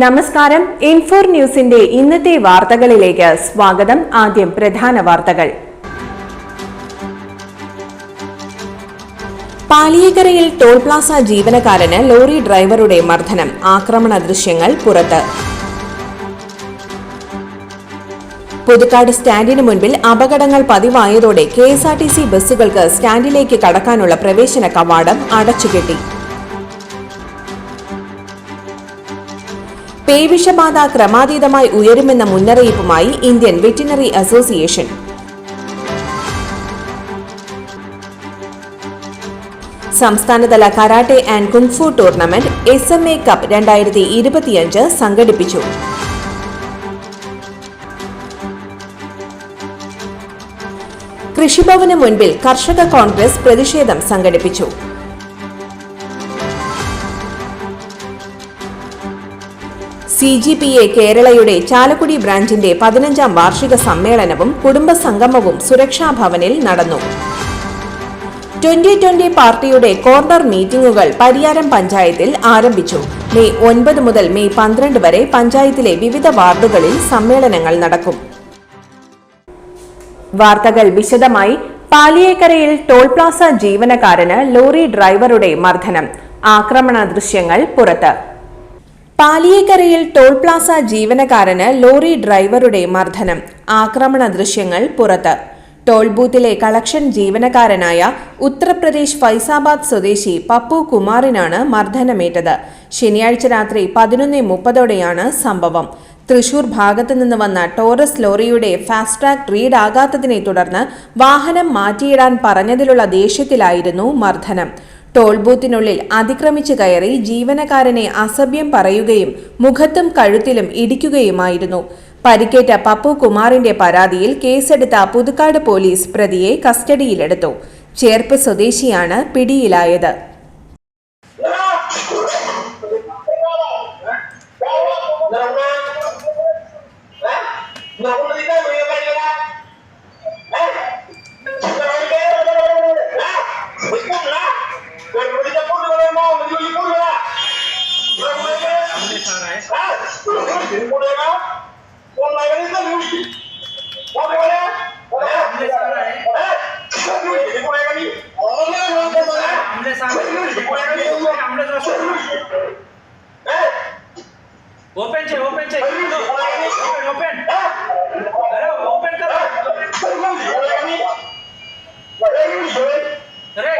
നമസ്കാരം. ഇൻഫോർ ന്യൂസിന്റെ ഇന്നത്തെ വാർത്തകളിലേക്ക് സ്വാഗതം. ആദ്യം പ്രധാന വാർത്തകൾ. പാലിയേക്കരയിൽ ടോൾ പ്ലാസ ജീവനക്കാരന് ലോറി ഡ്രൈവറുടെ മർദ്ദനം. ആക്രമണ ദൃശ്യങ്ങൾ പുറത്ത്. പുതുക്കാട് സ്റ്റാൻഡിന് മുൻപിൽ അപകടങ്ങൾ പതിവായതോടെ K S R T C ബസ്സുകൾക്ക് സ്റ്റാൻഡിലേക്ക് കടക്കാനുള്ള പ്രവേശന കവാടം അടച്ചുകെട്ടി. പേവിഷബാധ ക്രമാതീതമായി ഉയരുമെന്ന മുന്നറിയിപ്പുമായി ഇന്ത്യൻ വെറ്റിനറി അസോസിയേഷൻ. സംസ്ഥാനതല karate and kung fu tournament S M A cup രണ്ടായിരത്തി ഇരുപത്തിയഞ്ച് സംഘടിപ്പിച്ചു. കൃഷിഭവന് മുൻപിൽ കർഷക കോൺഗ്രസ് പ്രതിഷേധം സംഘടിപ്പിച്ചു. സി ജി പി എ കേരളയുടെ ചാലക്കുടി ബ്രാഞ്ചിന്റെ പതിനഞ്ചാം വാർഷിക സമ്മേളനവും കുടുംബസംഗമവും സുരക്ഷാ ഭവനിൽ നടന്നു. ട്വന്റി ട്വന്റി പാർട്ടിയുടെ കോർണർ മീറ്റിംഗുകൾ പരിയാരം പഞ്ചായത്തിൽ ആരംഭിച്ചു. മെയ് ഒൻപത് മുതൽ മെയ് പന്ത്രണ്ട് വരെ പഞ്ചായത്തിലെ വിവിധ വാർഡുകളിൽ സമ്മേളനങ്ങൾ നടക്കും. വാർത്തകൾ വിശദമായി പാലിയേക്കരയിൽ ടോൾ പ്ലാസ ജീവനക്കാരന് ലോറി ഡ്രൈവറുടെ മർദ്ദനം. ആക്രമണ ദൃശ്യങ്ങൾ പുറത്ത്. പാലിയേക്കരയിൽ ടോൾ പ്ലാസ ജീവനക്കാരന് ലോറി ഡ്രൈവറുടെ മർദ്ദനം ആക്രമണ ദൃശ്യങ്ങൾ പുറത്ത്. ടോൾ ബൂത്തിലെ കളക്ഷൻ ജീവനക്കാരനായ ഉത്തർപ്രദേശ് ഫൈസാബാദ് സ്വദേശി പപ്പു കുമാറിനാണ് മർദ്ദനമേറ്റത്. ശനിയാഴ്ച രാത്രി പതിനൊന്ന് മുപ്പതോടെയാണ് സംഭവം. തൃശൂർ ഭാഗത്തു നിന്ന് വന്ന ടോറസ് ലോറിയുടെ ഫാസ്റ്റ് ട്രാക്ക് റീഡ് ആകാത്തതിനെ തുടർന്ന് വാഹനം മാറ്റിയിടാൻ പറഞ്ഞതിലുള്ള ദേഷ്യത്തിലായിരുന്നു മർദ്ദനം. ടോൾ ബൂത്തിനുള്ളിൽ അതിക്രമിച്ചു കയറി ജീവനക്കാരനെ അസഭ്യം പറയുകയും മുഖത്തും കഴുത്തിലും ഇടിക്കുകയുമായിരുന്നു. പരിക്കേറ്റ പപ്പു കുമാറിന്റെ പരാതിയിൽ കേസെടുത്ത പുതുക്കാട് പോലീസ് പ്രതിയെ കസ്റ്റഡിയിലെടുത്തു. ചേർപ്പ് സ്വദേശിയാണ് പിടിയിലായത്. ओपन छे ओपन छे ओपन ओपन अरे ओपन कर अरे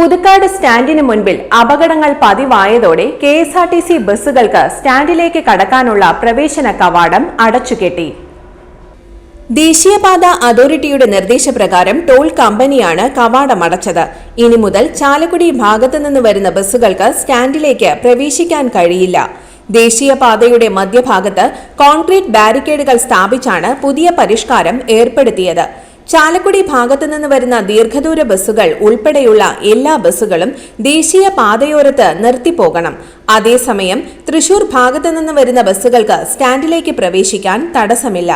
പുതുക്കാട് സ്റ്റാൻഡിന് മുൻപിൽ അപകടങ്ങൾ പതിവായതോടെ K S R T C ബസ്സുകൾക്ക് സ്റ്റാൻഡിലേക്ക് കടക്കാനുള്ള പ്രവേശന കവാടം അടച്ചുകെട്ടി. ദേശീയപാത അതോറിറ്റിയുടെ നിർദ്ദേശപ്രകാരം ടോൾ കമ്പനിയാണ് കവാടം അടച്ചത്. ഇനി മുതൽ ചാലക്കുടി ഭാഗത്തു നിന്ന് വരുന്ന ബസ്സുകൾക്ക് സ്റ്റാൻഡിലേക്ക് പ്രവേശിക്കാൻ കഴിയില്ല. ദേശീയപാതയുടെ മധ്യഭാഗത്ത് കോൺക്രീറ്റ് ബാരിക്കേഡുകൾ സ്ഥാപിച്ചാണ് പുതിയ പരിഷ്കാരം ഏർപ്പെടുത്തിയത്. ചാലക്കുടി ഭാഗത്തു നിന്ന് വരുന്ന ദീർഘദൂര ബസ്സുകൾ ഉൾപ്പെടെയുള്ള എല്ലാ ബസ്സുകളും ദേശീയ പാതയോരത്ത് നിർത്തിപ്പോകണം. അതേസമയം തൃശൂർ ഭാഗത്തു നിന്ന് വരുന്ന ബസ്സുകൾക്ക് സ്റ്റാൻഡിലേക്ക് പ്രവേശിക്കാൻ തടസ്സമില്ല.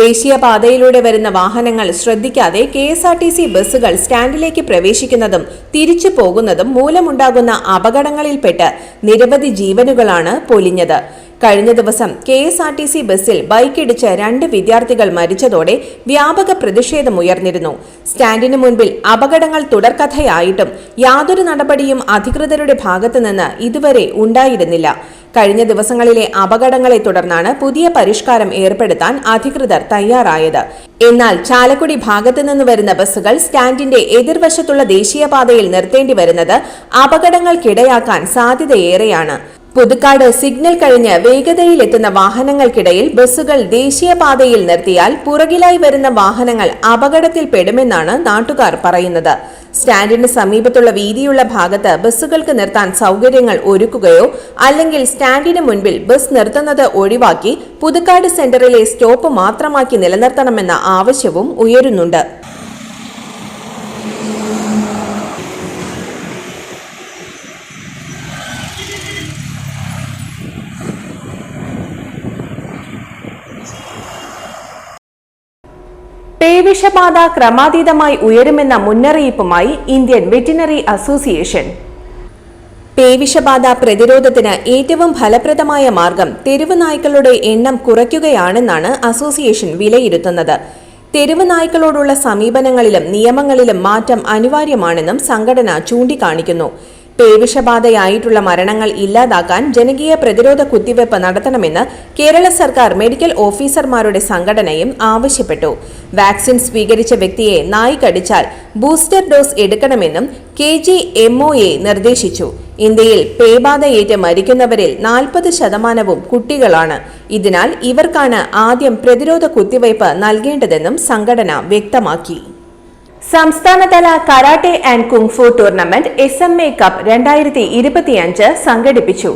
ദേശീയപാതയിലൂടെ വരുന്ന വാഹനങ്ങൾ ശ്രദ്ധിക്കാതെ K S R T C ബസ്സുകൾ സ്റ്റാൻഡിലേക്ക് പ്രവേശിക്കുന്നതും തിരിച്ചു പോകുന്നതും മൂലമുണ്ടാകുന്ന അപകടങ്ങളിൽപ്പെട്ട് നിരവധി ജീവനുകളാണ് പൊലിഞ്ഞത്. കഴിഞ്ഞ ദിവസം K S R T C ബസ്സിൽ ബൈക്കിടിച്ച് രണ്ട് വിദ്യാർത്ഥികൾ മരിച്ചതോടെ വ്യാപക പ്രതിഷേധമുയർന്നിരുന്നു സ്റ്റാൻഡിന് മുൻപിൽ അപകടങ്ങൾ തുടർക്കഥയായിട്ടും യാതൊരു നടപടിയും അധികൃതരുടെ ഭാഗത്തുനിന്ന് ഇതുവരെ ഉണ്ടായിരുന്നില്ല. കഴിഞ്ഞ ദിവസങ്ങളിലെ അപകടങ്ങളെ തുടർന്നാണ് പുതിയ പരിഷ്കാരം ഏർപ്പെടുത്താൻ അധികൃതർ തയ്യാറായത്. എന്നാൽ ചാലക്കുടി ഭാഗത്തുനിന്ന് വരുന്ന ബസ്സുകൾ സ്റ്റാൻഡിന്റെ എതിർവശത്തുള്ള ദേശീയപാതയിൽ നിർത്തേണ്ടി വരുന്നത് അപകടങ്ങൾക്കിടയാക്കാൻ സാധ്യതയേറെയാണ്. പുതുക്കാട് സിഗ്നൽ കഴിഞ്ഞ് വേഗതയിലെത്തുന്ന വാഹനങ്ങൾക്കിടയിൽ ബസ്സുകൾ ദേശീയപാതയിൽ നിർത്തിയാൽ പുറകിലായി വരുന്ന വാഹനങ്ങൾ അപകടത്തിൽപ്പെടുമെന്നാണ് നാട്ടുകാർ പറയുന്നത്. സ്റ്റാൻഡിന് സമീപത്തുള്ള വീതിയുള്ള ഭാഗത്ത് ബസ്സുകൾക്ക് നിർത്താൻ സൗകര്യങ്ങൾ ഒരുക്കുകയോ അല്ലെങ്കിൽ സ്റ്റാൻഡിന് മുൻപിൽ ബസ് നിർത്തുന്നത് ഒഴിവാക്കി പുതുക്കാട് സെന്ററിലെ സ്റ്റോപ്പ് മാത്രമാക്കി നിലനിർത്തണമെന്ന ആവശ്യവും ഉയരുന്നുണ്ട്. പേവിഷബാധ ക്രമാതീതമായി ഉയരുമെന്ന മുന്നറിയിപ്പുമായി ഇന്ത്യൻ വെറ്റിനറി അസോസിയേഷൻ. പേവിഷബാധ പ്രതിരോധത്തിന് ഏറ്റവും ഫലപ്രദമായ മാർഗം തെരുവ് നായ്ക്കളുടെ എണ്ണം കുറയ്ക്കുകയാണെന്നാണ് അസോസിയേഷൻ വിലയിരുത്തുന്നത്. തെരുവ് നായ്ക്കളോടുള്ള സമീപനങ്ങളിലും നിയമങ്ങളിലും മാറ്റം അനിവാര്യമാണെന്നും സംഘടന ചൂണ്ടിക്കാണിക്കുന്നു. പേവിഷബാധയായിട്ടുള്ള മരണങ്ങൾ ഇല്ലാതാക്കാൻ ജനകീയ പ്രതിരോധ കുത്തിവയ്പ് നടത്തണമെന്ന് കേരള സർക്കാർ മെഡിക്കൽ ഓഫീസർമാരുടെ സംഘടനയും ആവശ്യപ്പെട്ടു. വാക്സിൻ സ്വീകരിച്ച വ്യക്തിയെ നായി കടിച്ചാൽ ബൂസ്റ്റർ ഡോസ് എടുക്കണമെന്നും കെ ജി എംഒഎ നിർദ്ദേശിച്ചു. ഇന്ത്യയിൽ പേബാധയേറ്റ് മരിക്കുന്നവരിൽ നാൽപ്പത് ശതമാനവും കുട്ടികളാണ്. ഇതിനാൽ ഇവർക്കാണ് ആദ്യം പ്രതിരോധ കുത്തിവയ്പ് നൽകേണ്ടതെന്നും സംഘടന വ്യക്തമാക്കി. സംസ്ഥാനതല karate and kung fu tournament S M A cup രണ്ടായിരത്തി ഇരുപത്തിയഞ്ച് സംഘടിപ്പിച്ചു.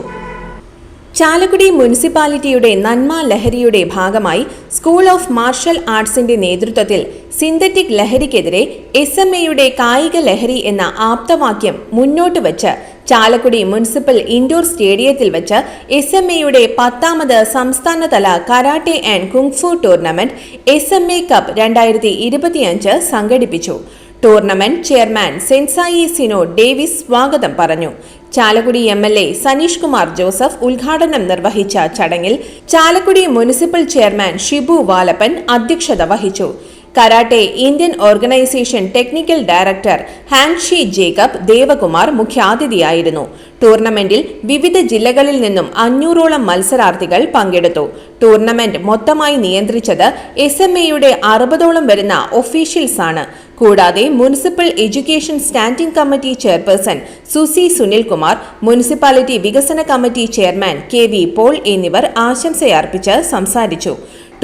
ചാലക്കുടി മുനിസിപ്പാലിറ്റിയുടെ നന്മ ലഹരിയുടെ ഭാഗമായി സ്കൂൾ ഓഫ് മാർഷൽ ആർട്സിന്റെ നേതൃത്വത്തിൽ സിന്തറ്റിക് ലഹരിക്കെതിരെ എസ് എം എയുടെ കായിക ലഹരി എന്ന ആപ്തവാക്യം മുന്നോട്ട് വച്ച് ചാലക്കുടി മുനിസിപ്പൽ ഇൻഡോർ സ്റ്റേഡിയത്തിൽ വച്ച് എസ് എം എയുടെ പത്താമത് സംസ്ഥാനതല karate and kung fu tournament S M A cup രണ്ടായിരത്തി ഇരുപത്തിയഞ്ച് സംഘടിപ്പിച്ചു. Tournament chairman sensei Sino Davis സ്വാഗതം പറഞ്ഞു. Chalakudy M L A Sanish Kumar Joseph ഉദ്ഘാടനം നിർവഹിച്ച ചടങ്ങിൽ ചാലക്കുടി മുനിസിപ്പൽ ചെയർമാൻ ഷിബു വാലപ്പൻ അധ്യക്ഷത വഹിച്ചു. Karate Indian organisation technical director Hanshi Jacob Devakumar മുഖ്യാതിഥിയായിരുന്നു. ടൂർണമെന്റിൽ വിവിധ ജില്ലകളിൽ നിന്നും അഞ്ഞൂറോളം മത്സരാർത്ഥികൾ പങ്കെടുത്തു. ടൂർണമെന്റ് മൊത്തമായി നിയന്ത്രിച്ചത് എസ് എം എയുടെ അറുപതോളം വരുന്ന ഒഫീഷ്യൽസ് ആണ്. കൂടാതെ municipal education standing committee chairperson Susi Sunilkumar municipality വികസന committee chairman K V Paul എന്നിവർ ആശംസയർപ്പിച്ച് സംസാരിച്ചു.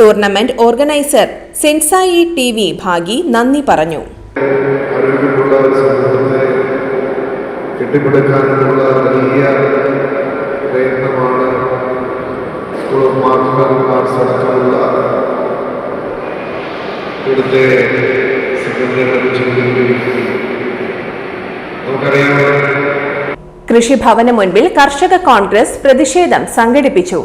Tournament organiser sensei T V Bhagi നന്ദി പറഞ്ഞു. സ്കൂൾ കൃഷിഭവന് മുൻപിൽ കർഷക കോൺഗ്രസ് പ്രതിഷേധം സംഘടിപ്പിച്ചു.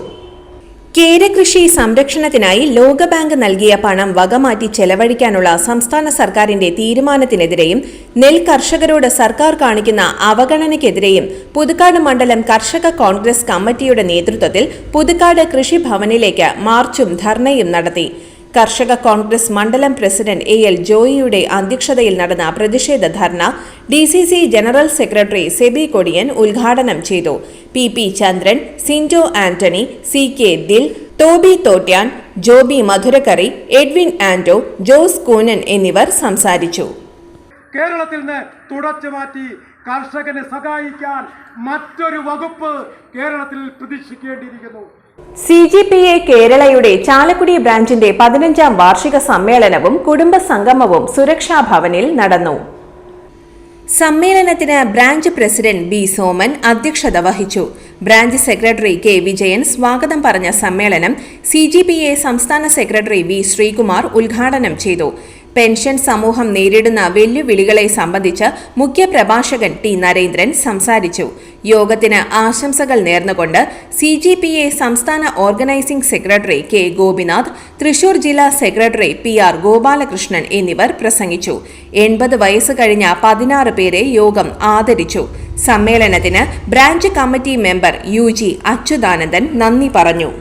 കേരകൃഷി സംരക്ഷണത്തിനായി ലോകബാങ്ക് നൽകിയ പണം വകമാറ്റി ചെലവഴിക്കാനുള്ള സംസ്ഥാന സർക്കാരിന്റെ തീരുമാനത്തിനെതിരെയും നെൽ കർഷകരോട് സർക്കാർ കാണിക്കുന്ന അവഗണനയ്ക്കെതിരെയും പുതുക്കാട് മണ്ഡലം കർഷക കോൺഗ്രസ് കമ്മിറ്റിയുടെ നേതൃത്വത്തിൽ പുതുക്കാട് കൃഷിഭവനിലേക്ക് മാർച്ചും ധർണയും നടത്തി. കർഷക കോൺഗ്രസ് മണ്ഡലം പ്രസിഡന്റ് എ എൽ ജോയിയുടെ അധ്യക്ഷതയിൽ നടന്ന പ്രതിഷേധ dharna D C C general secretary Seby Kodiyan ഉദ്ഘാടനം ചെയ്തു. P P Chandran Sinjo Antony C K Dil Thobi Thottyan Joby Madhurakkari Edwin Anto Jose Koonan എന്നിവർ സംസാരിച്ചു. കേരളത്തിൽ നിന്ന് തുടച്ചു മാറ്റി കർഷകനെ സഹായിക്കാൻ മറ്റൊരു വകുപ്പ് കേരളത്തിൽ പ്രതീക്ഷിക്കേണ്ടിയിരിക്കുന്നു. സി ജി പി എ കേരളയുടെ ചാലക്കുടി ബ്രാഞ്ചിന്റെ പതിനഞ്ചാം വാർഷിക സമ്മേളനവും കുടുംബ സംഗമവും സുരക്ഷാ ഭവനിൽ നടന്നു. സമ്മേളനത്തിന് ബ്രാഞ്ച് പ്രസിഡന്റ് ബി സോമൻ അധ്യക്ഷത വഹിച്ചു. ബ്രാഞ്ച് സെക്രട്ടറി കെ വിജയൻ സ്വാഗതം പറഞ്ഞ സമ്മേളനം സി ജി പി എ സംസ്ഥാന സെക്രട്ടറി വി ശ്രീകുമാർ ഉദ്ഘാടനം ചെയ്തു. പെൻഷൻ സമൂഹം നേരിടുന്ന വെല്ലുവിളികളെ സംബന്ധിച്ച് മുഖ്യപ്രഭാഷകൻ ടി. നരേന്ദ്രൻ സംസാരിച്ചു. യോഗത്തിന് ആശംസകൾ നേർന്നുകൊണ്ട് സി ജി പി എ സംസ്ഥാന organising secretary K. Gopinath Thrissur ജില്ലാ സെക്രട്ടറി പി. ആർ. ഗോപാലകൃഷ്ണൻ എന്നിവർ പ്രസംഗിച്ചു. എൺപത് വയസ്സ് കഴിഞ്ഞ പതിനാറ് പേരെ യോഗം ആദരിച്ചു. സമ്മേളനത്തിന് branch committee member U G Achuthanandan നന്ദി പറഞ്ഞു.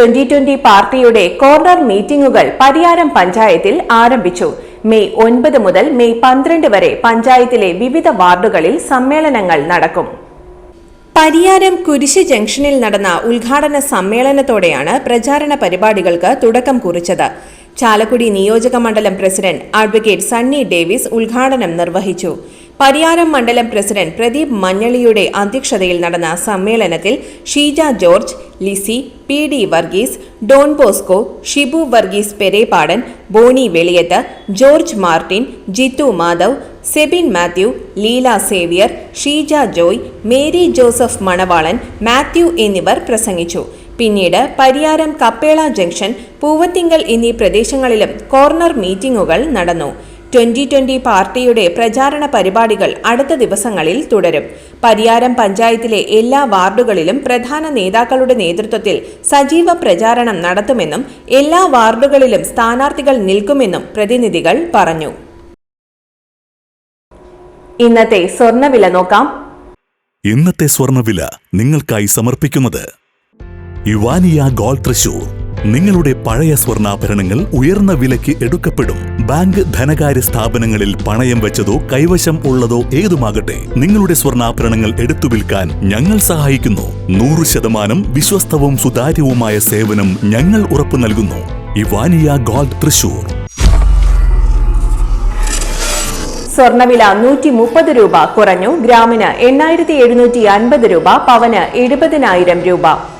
ട്വന്റി ട്വന്റി പാർട്ടിയുടെ കോർണർ മീറ്റിംഗുകൾ പരിയാരം പഞ്ചായത്തിൽ ആരംഭിച്ചു. മെയ് ഒൻപത് മുതൽ മെയ് പന്ത്രണ്ട് വരെ പഞ്ചായത്തിലെ വിവിധ വാർഡുകളിൽ സമ്മേളനങ്ങൾ നടക്കും. പരിയാരം കുരിശ് ജംഗ്ഷനിൽ നടന്ന ഉദ്ഘാടന സമ്മേളനത്തോടെയാണ് പ്രചാരണ പരിപാടികൾക്ക് തുടക്കം കുറിച്ചത്. ചാലക്കുടി നിയോജക മണ്ഡലം പ്രസിഡന്റ് അഡ്വക്കേറ്റ് സണ്ണി ഡേവിസ് ഉദ്ഘാടനം നിർവഹിച്ചു. പരിയാരം മണ്ഡലം പ്രസിഡന്റ് പ്രദീപ് മഞ്ഞളിയുടെ അധ്യക്ഷതയിൽ നടന്ന സമ്മേളനത്തിൽ ഷീജ ജോർജ് ലിസി പി ഡി വർഗീസ് ഡോൺ ബോസ്കോ ഷിബു വർഗീസ് പെരേപാടൻ ബോണി വെളിയത്ത് ജോർജ് മാർട്ടിൻ ജിത്തു മാധവ് സെബിൻ മാത്യു ലീല സേവിയർ ഷീജ ജോയ് മേരി ജോസഫ് മണവാളൻ മാത്യു എന്നിവർ പ്രസംഗിച്ചു. പിന്നീട് പരിയാരം കപ്പേള ജംഗ്ഷൻ പൂവത്തിങ്കൽ എന്നീ പ്രദേശങ്ങളിലും കോർണർ മീറ്റിംഗുകൾ നടന്നു. ട്വന്റി ട്വന്റി പാർട്ടിയുടെ പ്രചാരണ പരിപാടികൾ അടുത്ത ദിവസങ്ങളിൽ തുടരും. പരിയാരം പഞ്ചായത്തിലെ എല്ലാ വാർഡുകളിലും പ്രധാന നേതാക്കളുടെ നേതൃത്വത്തിൽ സജീവ പ്രചാരണം നടത്തുമെന്നും എല്ലാ വാർഡുകളിലും സ്ഥാനാർത്ഥികൾ നിൽക്കുമെന്നും പ്രതിനിധികൾ പറഞ്ഞു. ഇന്നത്തെ സ്വർണവില നോക്കാം. ഇന്നത്തെ സ്വർണവില നിങ്ങൾക്കായി സമർപ്പിക്കുന്നത് യുവാനിയ ഗോൾഡ് തൃശൂർ. നിങ്ങളുടെ പഴയ സ്വർണാഭരണങ്ങൾ ഉയർന്ന വിലയ്ക്ക് എടുക്കപ്പെടും. ബാങ്ക് ധനകാര്യ സ്ഥാപനങ്ങളിൽ പണയം വെച്ചതോ കൈവശം ഉള്ളതോ ഏതുമാകട്ടെ നിങ്ങളുടെ സ്വർണാഭരണങ്ങൾ എടുത്തു വിൽക്കാൻ ഞങ്ങൾ സഹായിക്കുന്നു. നൂറ് ശതമാനം വിശ്വസ്തവും സുതാര്യവുമായ സേവനം ഞങ്ങൾ ഉറപ്പു നൽകുന്നു. ഇവാനിയ ഗോൾഡ് തൃശൂർ. സ്വർണവില നൂറ്റി മുപ്പത് രൂപ കുറഞ്ഞു. ഗ്രാമിന് എണ്ണായിരത്തി എഴുന്നൂറ്റി അൻപത് രൂപ പവന് എഴുപതിനായിരം രൂപ.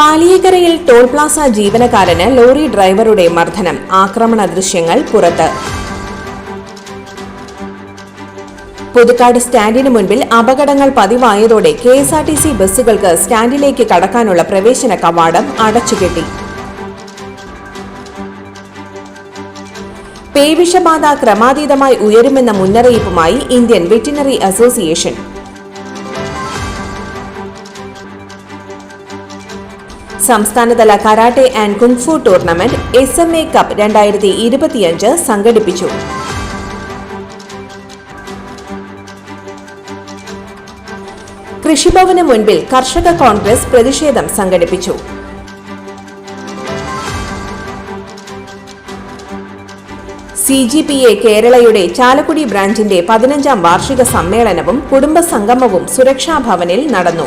പാലിയേക്കരയിൽ ടോൾ പ്ലാസ ജീവനക്കാരന് ലോറി ഡ്രൈവറുടെ മർദ്ദനം ആക്രമണ ദൃശ്യങ്ങൾ പുറത്ത്. പുതുക്കാട് സ്റ്റാൻഡിന് മുൻപിൽ അപകടങ്ങൾ പതിവായതോടെ K S R T C ബസ്സുകൾക്ക് സ്റ്റാൻഡിലേക്ക് കടക്കാനുള്ള പ്രവേശന കവാടം അടച്ചുകെട്ടി. പേവിഷബാധ ക്രമാതീതമായി ഉയരുമെന്ന മുന്നറിയിപ്പുമായി ഇന്ത്യൻ വെറ്റിനറി അസോസിയേഷൻ. സംസ്ഥാനതല karate and kung fu tournament S M A cup രണ്ടായിരത്തി ഇരുപത്തിയഞ്ച് സംഘടിപ്പിച്ചു. കൃഷിഭവന് മുൻപിൽ കർഷക കോൺഗ്രസ് പ്രതിഷേധം സംഘടിപ്പിച്ചു. സി ജി പി എ കേരളയുടെ ചാലക്കുടി ബ്രാഞ്ചിന്റെ പതിനഞ്ചാം വാർഷിക സമ്മേളനവും കുടുംബസംഗമവും സുരക്ഷാ ഭവനിൽ നടന്നു.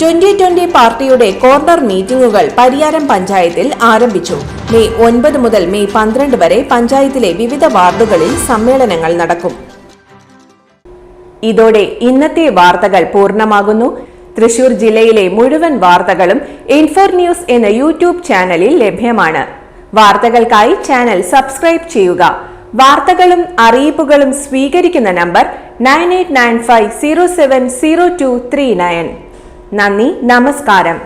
ട്വന്റി ട്വന്റി പാർട്ടിയുടെ കോർണർ മീറ്റിംഗുകൾ പരിയാരം പഞ്ചായത്തിൽ ആരംഭിച്ചു. മെയ് ഒൻപത് മുതൽ മെയ് പന്ത്രണ്ട് വരെ പഞ്ചായത്തിലെ വിവിധ വാർഡുകളിൽ സമ്മേളനങ്ങൾ നടക്കും. ഇതോടെ ഇന്നത്തെ വാർത്തകൾ പൂർണമാകുന്നു. തൃശൂർ ജില്ലയിലെ മുഴുവൻ വാർത്തകളും ഇൻഫോർ ന്യൂസ് എന്ന യൂട്യൂബ് ചാനലിൽ ലഭ്യമാണ്. വാർത്തകൾക്കായി ചാനൽ സബ്സ്ക്രൈബ് ചെയ്യുക. വാർത്തകളും അറിയിപ്പുകളും സ്വീകരിക്കുന്ന number nine eight nine five zero seven zero two three nine. നന്ദി നമസ്കാരം.